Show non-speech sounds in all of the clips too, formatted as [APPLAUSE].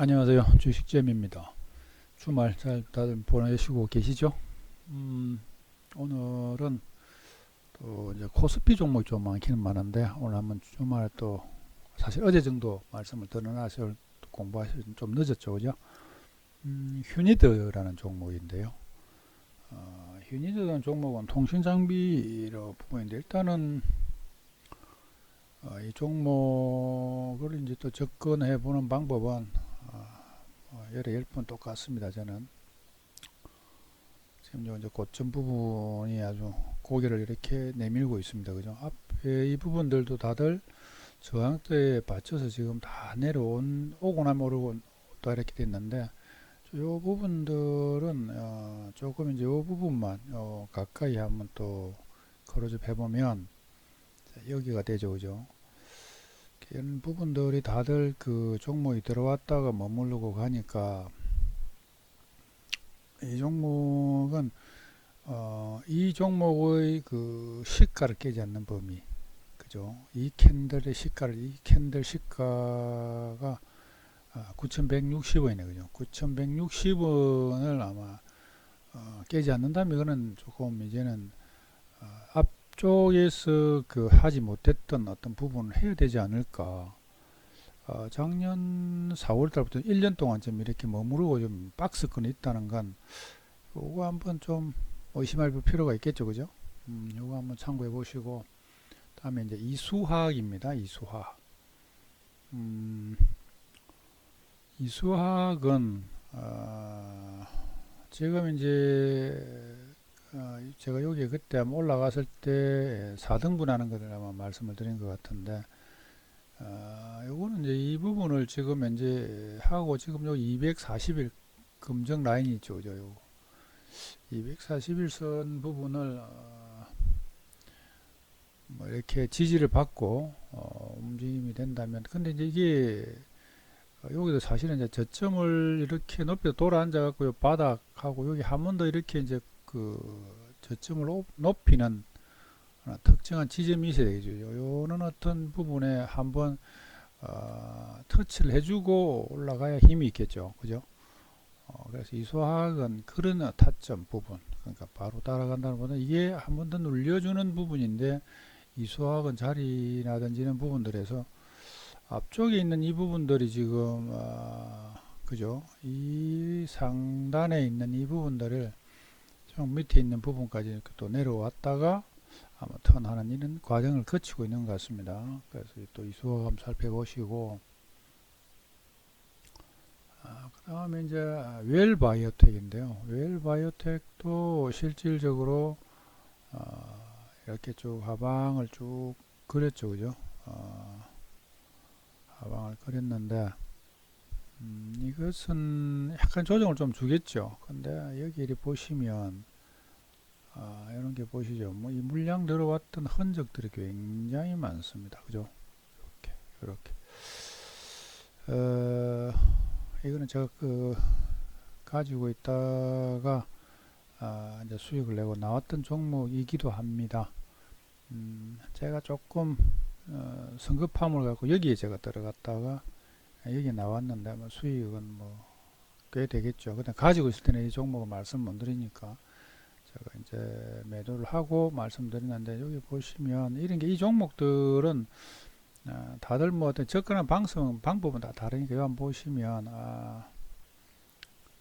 안녕하세요. 주식잼입니다. 주말 잘 다들 보내시고 계시죠? 음, 오늘은 또 이제 코스피 종목이 좀 많기는 많은데 오늘 한번 주말 또 사실 어제 정도 말씀을 드러나서 공부하실 좀 늦었죠, 그죠? 음, 휴니드라는 종목인데요. 어, 휴니드라는 종목은 통신 장비로 부분인데 일단은 어, 이 종목을 이제 또 접근해 보는 방법은 어, 열에 열 번 똑같습니다. 저는 지금 요 이제 고점 부분이 아주 고개를 이렇게 내밀고 있습니다. 그죠? 앞에 이 부분들도 다들 저항대에 받쳐서 지금 다 내려온 오고 나면 오르고 또 이렇게 됐는데 요 부분들은 어, 조금 이제 요 부분만 어, 가까이 한번 또 걸어서 해보면 여기가 되죠, 그죠? 이런 부분들이 다들 그 종목이 들어왔다가 머무르고 가니까 이 종목은 어, 이 종목의 그 시가를 깨지 않는 범위 그죠? 이 캔들의 시가를 이 캔들 시가가 아, 9,160원이네 그죠? 9,160원을 아마 어, 깨지 않는다면 이거는 조금 이제는 어, 앞 쪽에서 그 하지 못했던 어떤 부분을 해야 되지 않을까. 어, 작년 4월 달부터 1년 동안 좀 이렇게 머무르고 좀 박스권이 있다는 건 요거 한번 좀 의심할 필요가 있겠죠. 그죠? 음, 요거 한번 참고해 보시고 다음에 이제 이수화학입니다. 이수화학. 음, 이수화학은 어, 지금 이제 어, 제가 여기 그때 올라갔을 때 4등분 하는 것을 아마 말씀을 드린 것 같은데 어, 요거는 이제 이 부분을 지금 이제 하고 지금 요 240일 금정 라인이 있죠 요거? 241선 부분을 어, 뭐 이렇게 지지를 받고 어, 움직임이 된다면 근데 이제 이게 어, 여기도 사실은 이제 저점을 이렇게 높여 돌아 앉아 갖고 바닥하고 여기 한 번 더 이렇게 이제 그 저점을 높- 높이는 어, 특정한 지점이 있어야 되죠. 요는 어떤 부분에 한번 어, 터치를 해주고 올라가야 힘이 있겠죠. 그죠? 어, 그래서 이 수학은 그런 타점 부분, 그러니까 바로 따라간다는 것보다 이게 한 번 더 눌려주는 부분인데 이 수학은 자리라든지는 부분들에서 앞쪽에 있는 이 부분들이 지금 어, 그죠? 이 상단에 있는 이 부분들을 좀 밑에 있는 부분까지 또 내려왔다가 아마 턴하는 이런 과정을 거치고 있는 것 같습니다. 그래서 또 이 수학 한번 살펴보시고 아, 그 다음에 이제 웰 바이오텍인데요. 웰 바이오텍도 실질적으로 어, 이렇게 쭉 하방을 쭉 그렸죠, 그죠? 어, 하방을 그렸는데 음, 이것은 약간 조정을 좀 주겠죠. 근데 여기 이렇게 보시면 아, 이런 게 보시죠. 뭐 이 물량 들어왔던 흔적들이 굉장히 많습니다. 그죠? 이렇게 이렇게. 어, 이거는 제가 그 가지고 있다가 아, 이제 수익을 내고 나왔던 종목이기도 합니다. 음, 제가 조금 어, 성급함을 갖고 여기에 제가 들어갔다가 여기 나왔는데 뭐 수익은 뭐 꽤 되겠죠. 근데 가지고 있을 때는 이 종목을 말씀 못 드리니까 제가 이제 매도를 하고 말씀드리는데 여기 보시면 이런 게 이 종목들은 아, 다들 뭐 어떤 접근한 방송 방법은 다 다르니까 한번 보시면 아,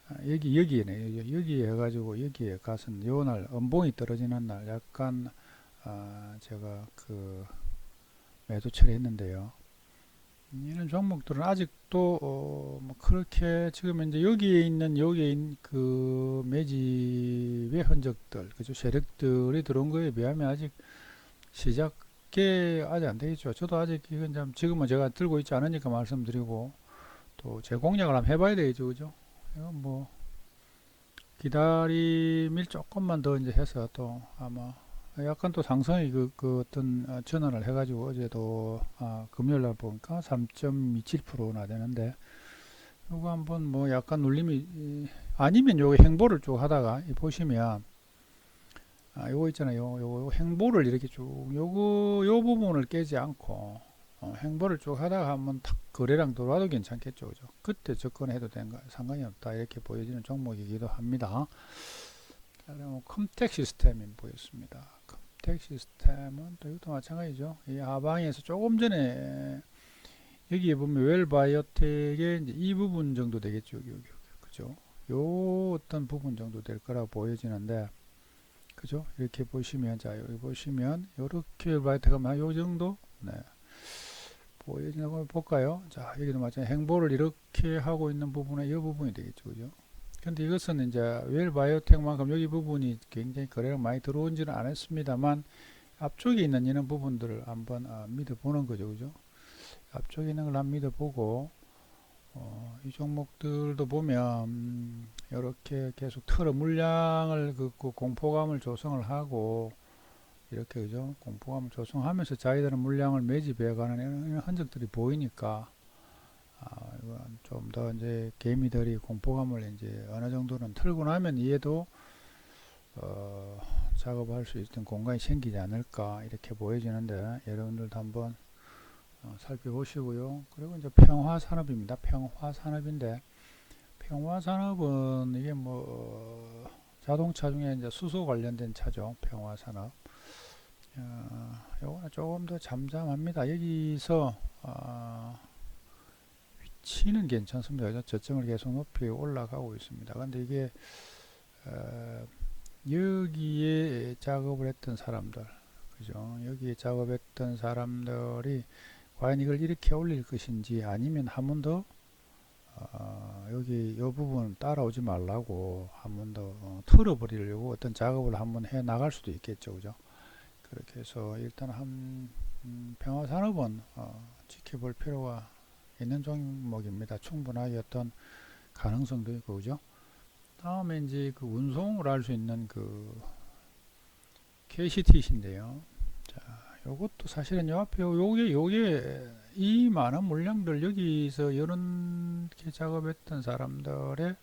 아, 여기 여기네 여기, 여기 해가지고 여기에 가서 요날 음봉이 떨어지는 날 약간 아, 제가 그 매도 처리했는데요. 이런 종목들은 아직도 어, 뭐 그렇게 지금 이제 여기에 있는 여기에 있는 그 매집의 흔적들 그죠 세력들이 들어온 거에 비하면 아직 시작게 아직 안 되겠죠. 저도 아직 이건 좀 지금은 제가 들고 있지 않으니까 말씀드리고 또 제 공략을 한번 해봐야 되겠죠, 그죠? 이건 뭐 기다림을 조금만 더 이제 해서 또 아마 약간 또 상승이 그, 그 어떤 어, 전환을 해가지고 어제도 아, 금요일 날 보니까 3.27%나 되는데 요거 한번 뭐 약간 눌림이 이, 아니면 요거 행보를 쭉 하다가 이 보시면 아 요거 있잖아요 요거, 요거 행보를 이렇게 쭉 요거 요 부분을 깨지 않고 어, 행보를 쭉 하다가 한번 탁 거래량 들어와도 괜찮겠죠. 그죠? 그때 접근해도 거 상관이 없다. 이렇게 보여지는 종목이기도 합니다. 자, 그럼 컴텍 시스템이 보였습니다. 컴텍 시스템은 또 이것도 마찬가지죠. 이 하방에서 조금 전에 여기에 보면 웰바이오텍의 이 부분 정도 되겠죠. 여기, 여기, 여기. 그죠? 요 어떤 부분 정도 될 거라고 보여지는데 그죠? 이렇게 보시면 자 여기 보시면 요렇게 웰바이오텍가 요 정도 네. 보여지는 걸 볼까요? 자, 여기도 마찬가지 행보를 이렇게 하고 있는 부분에 이 부분이 되겠죠. 그죠? 근데 이것은 이제 웰 바이오텍만큼 여기 부분이 굉장히 거래가 많이 들어온지는 않았습니다만 앞쪽에 있는 이런 부분들을 한번 아, 믿어보는 거죠. 그죠? 앞쪽에 있는 걸 한번 믿어보고 어, 이 종목들도 보면 음, 이렇게 계속 틀어 물량을 긋고 공포감을 조성을 하고 이렇게 그죠 공포감을 조성하면서 자기들은 물량을 매집해 가는 이런, 이런 흔적들이 보이니까 좀 더 이제 개미들이 공포감을 이제 어느 정도는 틀고 나면 이해도 어, 작업할 수 있던 공간이 생기지 않을까 이렇게 보여지는데 여러분들도 한번 어, 살펴보시고요. 그리고 이제 평화 산업입니다. 평화 산업인데 평화 산업은 이게 뭐 어, 자동차 중에 이제 수소 관련된 차죠. 평화 산업. 어, 요거는 조금 더 잠잠합니다. 여기서 어, 위 치는 괜찮습니다. 저점을 계속 높이 올라가고 있습니다. 근데 이게 어, 여기에 작업을 했던 사람들, 그죠? 여기에 작업했던 사람들이 과연 이걸 이렇게 올릴 것인지 아니면 한 번더 어, 여기 이 부분 따라오지 말라고 한 번더 어, 털어버리려고 어떤 작업을 한번 해 나갈 수도 있겠죠, 그죠? 그렇게 해서 일단 한 음, 평화산업은 어, 지켜볼 필요가 있는 종목입니다. 충분하게 어떤 가능성도 있고 그죠? 다음에 이제 그 운송을 할 수 있는 그 KCT인데요. 자, 요것도 사실은 요 앞에 요게 요게 이 많은 물량들 여기서 이렇게 작업했던 사람들의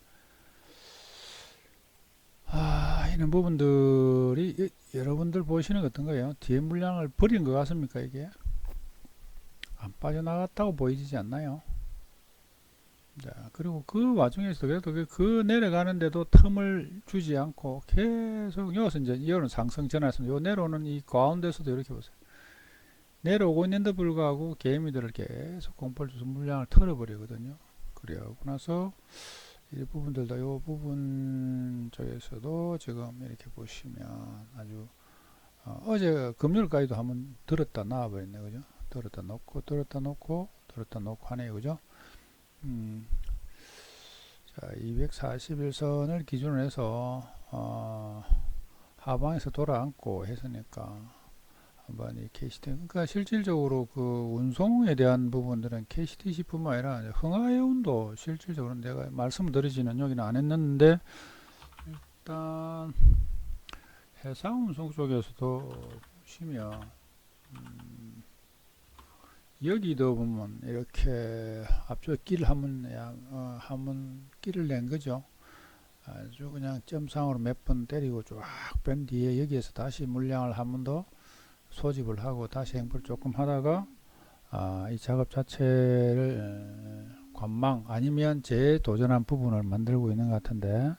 아, 이런 부분들이 여- 여러분들 보시는 거 어떤가요? 뒤에 물량을 버린 것 같습니까, 이게? 안 빠져나갔다고 보이지 않나요? 자, 그리고 그 와중에서 그래도 그, 그 내려가는데도 틈을 주지 않고 계속 여기서 이제 이거는 상승 전환선 요 내려오는 이 가운데서도 이렇게 보세요. 내려오고 있는데 불구하고 개미들을 계속 공포를 줘서 물량을 털어버리거든요. 그래하고 나서 이 부분들도 이 부분 쪽에서도 지금 이렇게 보시면 아주 어, 제 금요일까지도 한번 들었다 나와버렸네 그죠 들었다 놓고 들었다 놓고 들었다 놓고 하네요. 그죠? 음, 자 241선을 기준으로 해서 어, 하방에서 돌아앉고 했으니까 한번 이 KCT 그러니까 실질적으로 그 운송에 대한 부분들은 KCTC뿐만 아니라 이제 흥하해운도 실질적으로 내가 말씀을 드리지는 여기는 안 했는데 일단 해상 운송 쪽에서도 보시면 음, 여기도 보면 이렇게 앞쪽 길을 한번 어, 한번 길을 낸 거죠. 아주 그냥 점상으로 몇 번 때리고 쫙 뺀 뒤에 여기에서 다시 물량을 한 번 더 소집을 하고 다시 행보를 조금 하다가 아, 이 작업 자체를 에, 관망 아니면 재도전한 부분을 만들고 있는 것 같은데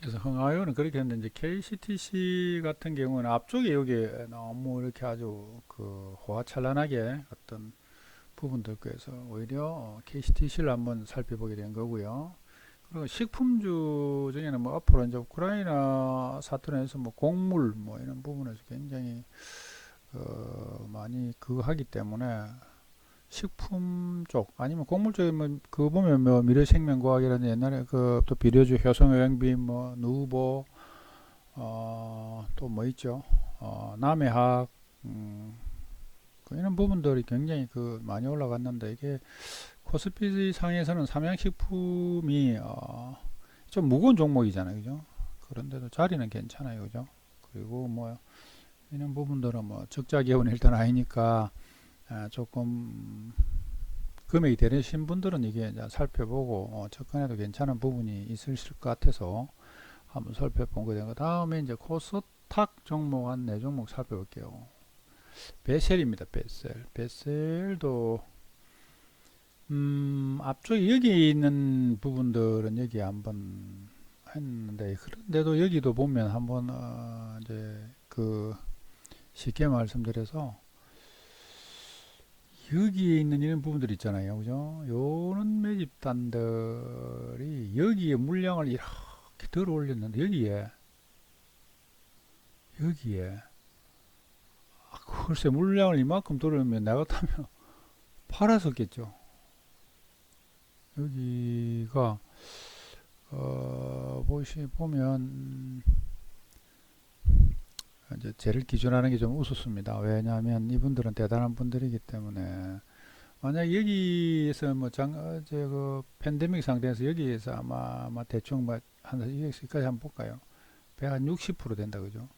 그래서 흥하요는 그렇게 했는데 이제 KCTC 같은 경우는 앞쪽에 여기 너무 이렇게 아주 그 호화찬란하게 어떤 부분들께서 오히려 어, KCTC를 한번 살펴보게 된 거고요. 그리고 식품주 중에는 뭐 앞으로 이제 우크라이나 사태로 해서 뭐 곡물 뭐 이런 부분에서 굉장히 어, 많이 그거 하기 때문에 식품 쪽 아니면 곡물 쪽에 뭐그 보면 뭐 미래생명과학이라는 옛날에 그 또 비료주 효성영비 뭐 누보 어또 뭐 있죠 어 남해학 음, 그 이런 부분들이 굉장히 그 많이 올라갔는데 이게 코스피 상에서는 삼양식품이 어, 좀 무거운 종목이잖아요 그죠 그런데도 자리는 괜찮아요 그죠 그리고 뭐 이런 부분들은 뭐 적자 기업은 일단 아니니까 아, 조금 금액이 되신 분들은 이게 살펴보고 어, 접근해도 괜찮은 부분이 있으실 것 같아서 한번 살펴본 거예요. 그 다음에 이제 코스닥 종목 한 네 종목 살펴볼게요. 베셀입니다. 베셀. 베셀도 음, 앞쪽에 여기 있는 부분들은 여기 한번 했는데 그런데도 여기도 보면 한번 어, 이제 그 쉽게 말씀드려서 여기에 있는 이런 부분들 있잖아요. 그죠? 요런 매집단들이 여기에 물량을 이렇게 들어 올렸는데 여기에 여기에 아, 글쎄 물량을 이만큼 들어오면 내가 타면 [LAUGHS] 팔았었겠죠. 여기가 어 보시 보면 이제 쟤를 기준하는 게 좀 우습습니다. 왜냐하면 이분들은 대단한 분들이기 때문에 만약 여기에서 뭐장 어제 그 팬데믹 상태에서 여기에서 아마 아마 대충 뭐한 여기까지 한번 볼까요? 배한60% 된다 그죠?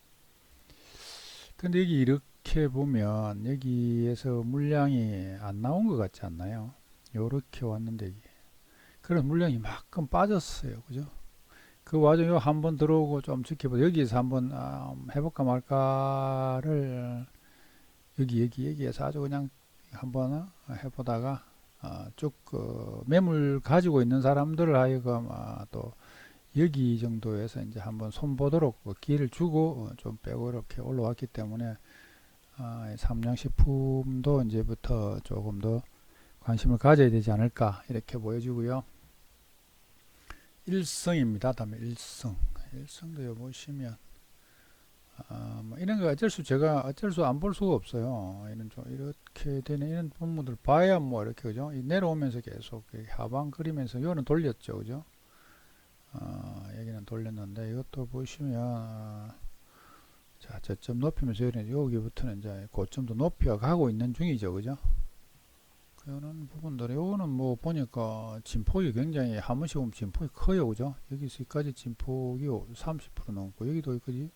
근데 여기 이렇게 보면 여기에서 물량이 안 나온 것 같지 않나요? 요렇게 왔는데 그런 물량이 막끔 빠졌어요. 그죠? 그 와중에 한번 들어오고 좀 지켜보자. 여기에서 한번 아, 해볼까 말까를 여기 여기 여기에서 아주 그냥 한번 해보다가 아, 쭉 그 매물 가지고 있는 사람들을 하여금 아, 또 여기 정도에서 이제 한번 손 보도록 그 기회를 주고 어, 좀 빼고 이렇게 올라왔기 때문에 아, 삼양식품도 이제부터 조금 더 관심을 가져야 되지 않을까 이렇게 보여지고요. 일성입니다. 다음에 일성. 일성도 보시면 아, 뭐 이런 거 어쩔 수 제가 어쩔 수 안 볼 수가 없어요. 이런 좀 이렇게 되는 이런 부분들 봐야 뭐 이렇게 그죠? 이 내려오면서 계속 이렇게 하방 그리면서 이거는 돌렸죠, 그죠? 아, 여기는 돌렸는데 이것도 보시면 아, 자 저점 높이면서 여기부터는 이제 고점도 높여 가고 있는 중이죠, 그죠? 그런 부분들 요거는 뭐 보니까 진폭이 굉장히 한 번씩 보면 진폭이 커요. 그죠? 여기서 여기까지 진폭이 30% 넘고 여기도 여기까지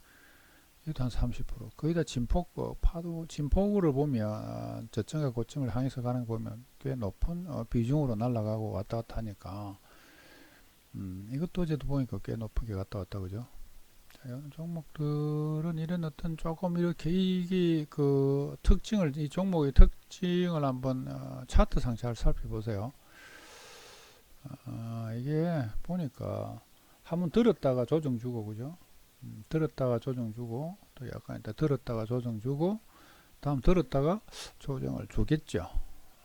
여기도 한 30% 거의 다 진폭 어, 파도 진폭을 보면 저점과 고점을 향해서 가는 거 보면 꽤 높은 어, 비중으로 날아가고 왔다 갔다 하니까 음, 이것도 어제도 보니까 꽤 높게 갔다 왔다. 그죠? 자, 이런 종목들은 이런 어떤 조금 이렇게 이게 그 특징을 이 종목의 특징을 한번 어, 차트상 잘 살펴보세요. 어, 이게 보니까 한번 들었다가 조정 주고 그죠? 음, 들었다가 조정 주고 또 약간 이따 들었다가 조정 주고 다음 들었다가 조정을 주겠죠.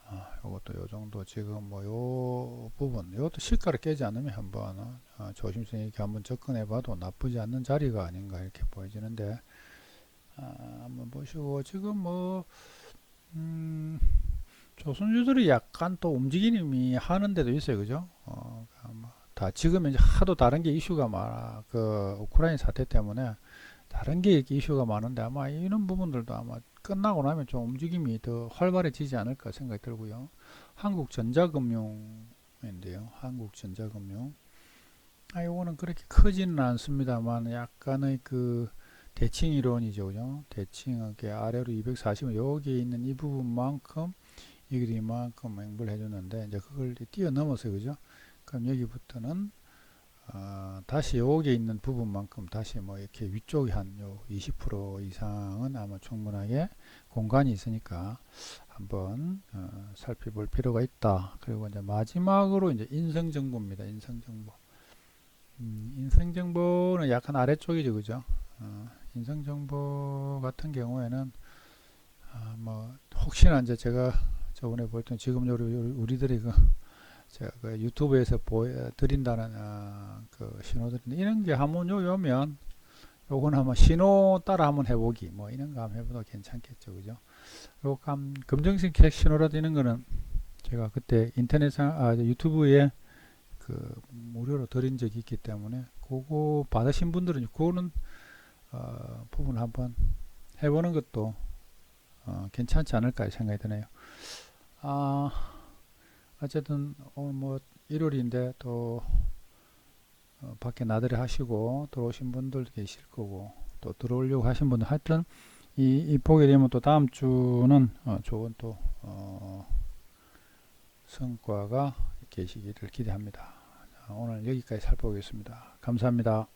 아, 요것도 요 정도 지금 뭐 요 부분 요것도 실가를 깨지 않으면 한번 어, 조심스레 이렇게 한번 접근해 봐도 나쁘지 않는 자리가 아닌가 이렇게 보여지는데 아, 한번 보시고 지금 뭐 음, 조선주들이 약간 또 움직임이 하는 데도 있어요. 그죠? 어, 아마 다 지금 이제 하도 다른 게 이슈가 많아. 그 우크라이나 사태 때문에 다른 게 이슈가 많은데 아마 이런 부분들도 아마 끝나고 나면 좀 움직임이 더 활발해지지 않을까 생각이 들고요. 한국전자금융인데요. 한국전자금융. 아, 요거는 그렇게 크지는 않습니다만 약간의 그 대칭 이론이죠. 그죠? 대칭, 이렇게 아래로 240, 여기에 있는 이 부분만큼, 여기도 이만큼 맹불 해주는데, 이제 그걸 뛰어넘어서, 그죠? 그럼 여기부터는 어, 다시 여기에 있는 부분만큼 다시 뭐 이렇게 위쪽이 한20% 이상은 아마 충분하게 공간이 있으니까 한번 어, 살펴볼 필요가 있다. 그리고 이제 마지막으로 이제 인성 정보입니다. 인성 정보. 음, 인성 정보는 약간 아래쪽이죠, 그죠? 어, 인성 정보 같은 경우에는 아, 뭐 혹시나 이제 제가 저번에 볼때 지금 우리 우리들이 그 제가 그 유튜브에서 보여드린다는 어, 그 신호들인데 이런 게 한번 요면 요건 한번 신호 따라 한번 해보기. 뭐 이런 거 한번 해봐도 괜찮겠죠. 그죠? 요 감, 검정색 신호라도 이런 거는 제가 그때 인터넷상 아, 유튜브에 그 무료로 드린 적이 있기 때문에 그거 받으신 분들은 그거는 어, 부분 한번 해보는 것도 어, 괜찮지 않을까 생각이 드네요. 아 어쨌든 오늘 뭐 일요일인데 또 어, 밖에 나들이 하시고 들어오신 분들도 계실 거고 또 들어오려고 하신 분들 하여튼 이, 이 보게 되면 또 다음 주는 어, 좋은 또 어, 성과가 계시기를 기대합니다. 오늘 여기까지 살펴보겠습니다. 감사합니다.